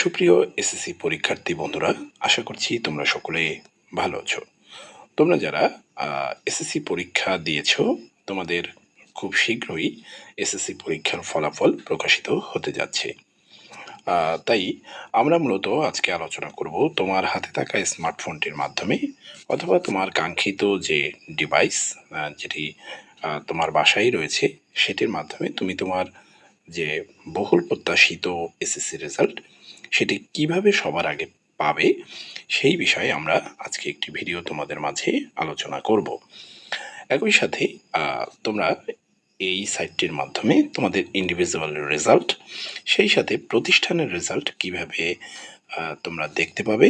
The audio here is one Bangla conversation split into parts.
সুপ্রিয় এসএসসি পরীক্ষার্থী বন্ধুরা, আশা করছি তোমরা সকলে ভালো আছো। তোমরা যারা এসএসসি পরীক্ষা দিয়েছ, তোমাদের খুব শীঘ্রই এসএসসি পরীক্ষার ফলাফল প্রকাশিত হতে যাচ্ছে। তাই আমরা মূলত আজকে আলোচনা করব তোমার হাতে থাকা স্মার্টফোনটির মাধ্যমে অথবা তোমার কাঙ্ক্ষিত যে ডিভাইস যেটি তোমার বাসায় রয়েছে, সেটির মাধ্যমে তুমি তোমার যে বহুল প্রত্যাশিত এসএসসি রেজাল্ট সেটি কীভাবে সবার আগে পাবে, সেই বিষয়ে আমরা আজকে একটি ভিডিও তোমাদের মাঝে আলোচনা করব। একই সাথে তোমরা এই সাইটটির মাধ্যমে তোমাদের ইন্ডিভিজুয়াল রেজাল্ট সেই সাথে প্রতিষ্ঠানের রেজাল্ট কীভাবে তোমরা দেখতে পাবে,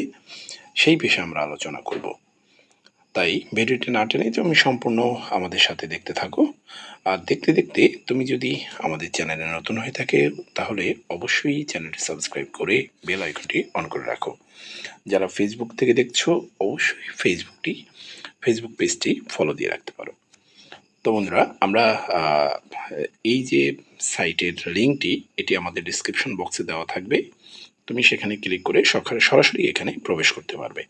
সেই বিষয়ে আমরা আলোচনা করব। তাই ভিডিওটি না টেনে তুমি সম্পূর্ণ আমাদের সাথে দেখতে থাকো। আর দেখতে দেখতে তুমি যদি আমাদের চ্যানেলে নতুন হয়ে থাকে, তাহলে অবশ্যই চ্যানেলটি সাবস্ক্রাইব করে বেল আইকনটি অন করে রাখো। যারা ফেসবুক থেকে দেখছ, অবশ্যই ফেসবুকটি ফেসবুক পেজটি ফলো দিয়ে রাখতে পারো। তো বন্ধুরা, আমরা এই যে সাইটের লিঙ্কটি এটি আমাদের ডিসক্রিপশন বক্সে দেওয়া থাকবে। তুমি সেখানে ক্লিক করে সরাসরি এখানে প্রবেশ করতে পারবে।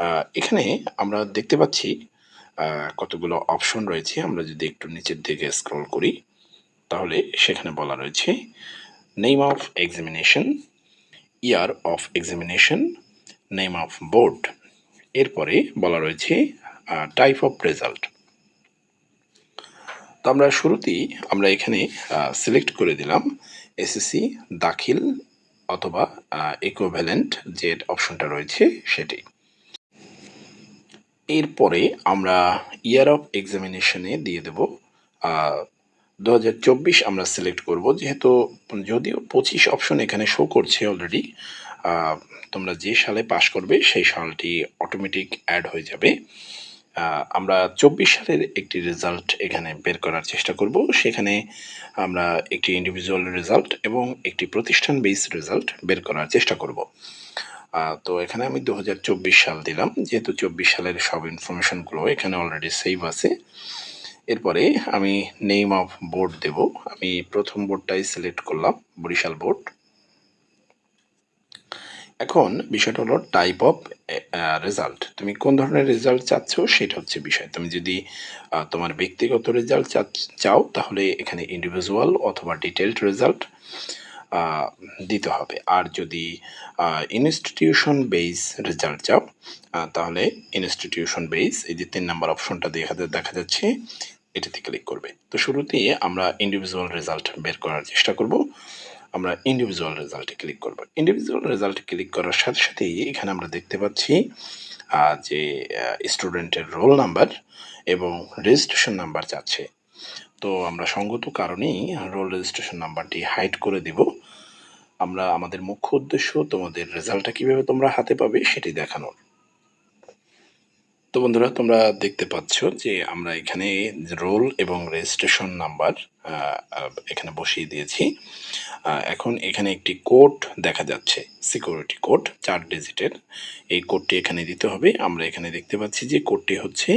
আহ, এখানে আমরা দেখতে পাচ্ছি কতগুলো অপশন রয়েছে। আমরা যদি একটু নিচের দিকে স্ক্রল করি তাহলে সেখানে বলা রয়েছে name of examination year of examination name of board এরপরে বলা রয়েছে টাইপ অফ রেজাল্ট তো আমরা শুরুতেই আমরা এখানে সিলেক্ট করে দিলাম এসএসসি দাখিল অথবা ইকোভ্যালেন্ট যে অপশনটা রয়েছে সেটি। এরপরে আমরা ইয়ার অফ এক্সামিনেশনে দিয়ে দেব। দু হাজার চব্বিশ আমরা সিলেক্ট করব, যেহেতু যদিও পঁচিশ অপশন এখানে শো করছে অলরেডি তোমরা যে সালে পাশ করবে সেই সালটি অটোমেটিক অ্যাড হয়ে যাবে। আমরা চব্বিশ সালের একটি রেজাল্ট এখানে বের করার চেষ্টা করব। সেখানে আমরা একটি ইন্ডিভিজুয়াল রেজাল্ট এবং একটি প্রতিষ্ঠান বেস রেজাল্ট বের করার চেষ্টা করব। তো এখানে আমি দু হাজার চব্বিশ সাল দিলাম। যেহেতু চব্বিশ সালের সব ইনফরমেশনগুলো এখানে অলরেডি সেভ আছে। এরপরে আমি নেম অফ বোর্ড দেব। আমি প্রথম বোর্ডটাই সিলেক্ট করলাম, বরিশাল বোর্ড এখন বিষয়টা হলো টাইপ অফ রেজাল্ট তুমি কোন ধরনের রেজাল্ট চাচ্ছ সেটা হচ্ছে বিষয়। তুমি যদি তোমার ব্যক্তিগত রেজাল্ট চাও তাহলে এখানে ইন্ডিভিজুয়াল অথবা ডিটেলড রেজাল্ট দিতে হবে। আর যদি ইনস্টিটিউশন বেস রেজাল্ট চাও তাহলে ইনস্টিটিউশন বেস এই যে তিন নাম্বার অপশনটা দেখা দেখা যাচ্ছে, এটাতে ক্লিক করবে। তো শুরুতেই আমরা ইন্ডিভিজুয়াল রেজাল্ট বের করার চেষ্টা করব। আমরা ইন্ডিভিজুয়াল রেজাল্টে ক্লিক করব। ইন্ডিভিজুয়াল রেজাল্টে ক্লিক করার সাথে সাথেই এখানে আমরা দেখতে পাচ্ছি যে স্টুডেন্টের রোল নাম্বার এবং রেজিস্ট্রেশন নাম্বার চাচ্ছে তো আমরা সঙ্গত কারণেই রোল রেজিস্ট্রেশন নাম্বারটি হাইড করে দিব। আমরা আমাদের মুখ্য উদ্দেশ্য তোমাদের রেজাল্টটা কীভাবে তোমরা হাতে পাবে সেটি দেখানোর। তো বন্ধুরা, তোমরা দেখতে পাচ্ছ যে আমরা এখানে রোল এবং রেজিস্ট্রেশন নাম্বার এখানে বসিয়ে দিয়েছি। এখন এখানে একটি কোড দেখা যাচ্ছে, সিকিউরিটি কোড, চার ডিজিটের। এই কোডটি এখানে দিতে হবে। আমরা এখানে দেখতে পাচ্ছি যে কোডটি হচ্ছে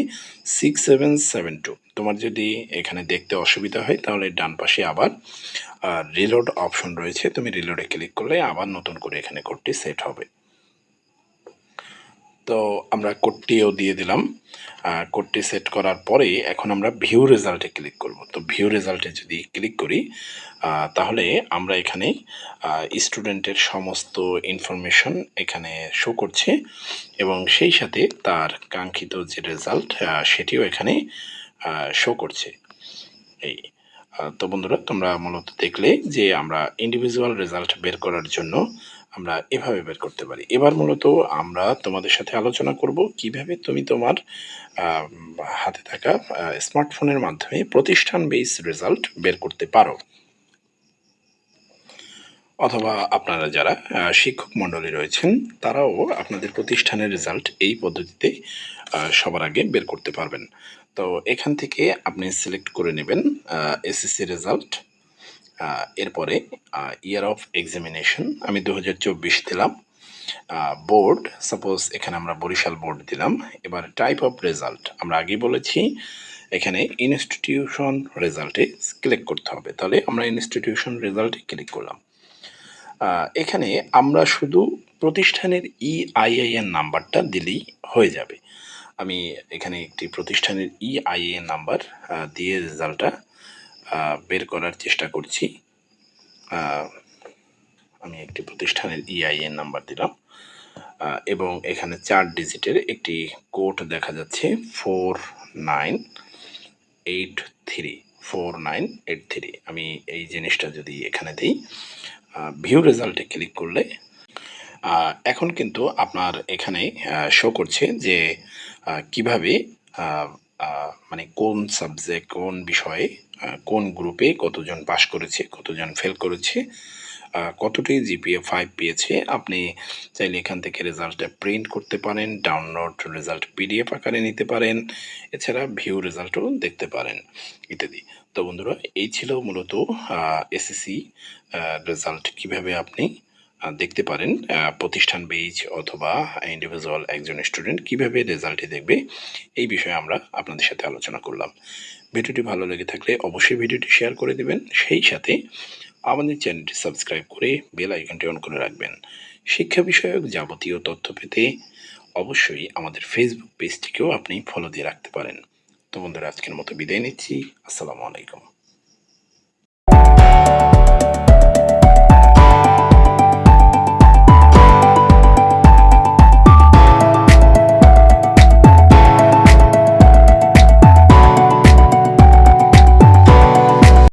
সিক্স সেভেন সেভেন টু তোমার যদি এখানে দেখতে অসুবিধা হয়, তাহলে ডান পাশে আবার রিলোড অপশন রয়েছে। তুমি রিলোডে ক্লিক করলে আবার নতুন করে এখানে কোডটি সেট হবে। তো আমরা কোডটিও দিয়ে দিলাম। কোডটি সেট করার পরে এখন আমরা ভিউ রেজাল্টে ক্লিক করব। তো ভিউ রেজাল্টে যদি ক্লিক করি তাহলে আমরা এখানে স্টুডেন্টের সমস্ত ইনফরমেশন এখানে শো করছে এবং সেই সাথে তার কাঙ্ক্ষিত যে রেজাল্ট সেটিও এখানে শো করছে। এই তো বন্ধুরা, তোমরা মূলত দেখলে যে আমরা ইন্ডিভিজুয়াল রেজাল্ট বের করার জন্য আমরা এভাবে বের করতে পারি। এবার মূলত আমরা তোমাদের সাথে আলোচনা করব কীভাবে তুমি তোমার হাতে থাকা স্মার্টফোনের মাধ্যমে প্রতিষ্ঠান বেস রেজাল্ট বের করতে পারো। অথবা আপনারা যারা শিক্ষক মণ্ডলী রয়েছেন, তারাও আপনাদের প্রতিষ্ঠানের রেজাল্ট এই পদ্ধতিতে সবার আগে বের করতে পারবেন। তো এখান থেকে আপনি সিলেক্ট করে নেবেন এসএসসি রেজাল্ট এরপরে ইয়ার অফ এক্সামিনেশন আমি দু চব্বিশ দিলাম। বোর্ড সাপোজ এখানে আমরা বরিশাল বোর্ড দিলাম। এবার টাইপ অফ রেজাল্ট আমরা আগেই বলেছি, এখানে ইনস্টিটিউশন রেজাল্টে ক্লিক করতে হবে। তাহলে আমরা ইনস্টিটিউশন রেজাল্টে ক্লিক করলাম। এখানে আমরা শুধু প্রতিষ্ঠানের E ইআইআইএন নাম্বারটা দিলেই হয়ে যাবে। আমি এখানে একটি প্রতিষ্ঠানের E ইআইএন নাম্বার দিয়ে রেজাল্টটা বের করার চেষ্টা করছি। আমি একটি প্রতিষ্ঠানের E ইআইএন নাম্বার দিলাম। এবং এখানে চার ডিজিটের একটি কোড দেখা যাচ্ছে four nine eight three four nine eight three আমি এই জিনিসটা যদি এখানে দিই ভিউ রেজাল্টে ক্লিক করলে এখন কিন্তু আপনার এখানে শো করছে যে কীভাবে মানে কোন সাবজেক্ট কোন বিষয়ে কোন গ্রুপে কতজন পাশ করেছে, কতজন ফেল করেছে কতটি জিপিএ ফাইভ পেয়েছে, আপনি চাইলে এখান থেকে রেজাল্টটা প্রিন্ট করতে পারেন ডাউনলোড রেজাল্ট পিডিএফ আকারে নিতে পারেন, এছাড়া ভিউ রেজাল্টও দেখতে পারেন, ইত্যাদি। তো বন্ধুরা, এই ছিল মূলত এসএসসি রেজাল্ট কীভাবে আপনি দেখতে পারেন প্রতিষ্ঠান বেজ অথবা ইন্ডিভিজুয়াল একজন স্টুডেন্ট কীভাবে রেজাল্টটি দেখবে, এই বিষয়ে আমরা আপনাদের সাথে আলোচনা করলাম। ভিডিওটি ভালো লেগে থাকলে অবশ্যই ভিডিওটি শেয়ার করে দেবেন, সেই সাথে আমাদের চ্যানেলটি সাবস্ক্রাইব করে বেল আইকনটি অন করে রাখবেন। শিক্ষা বিষয়ক যাবতীয় তথ্য পেতে অবশ্যই আমাদের ফেসবুক পেজটিকেও আপনি ফলো দিয়ে রাখতে পারেন। তো বন্ধুরা, আজকের মতো বিদায় নিচ্ছি। আসসালামু আলাইকুম।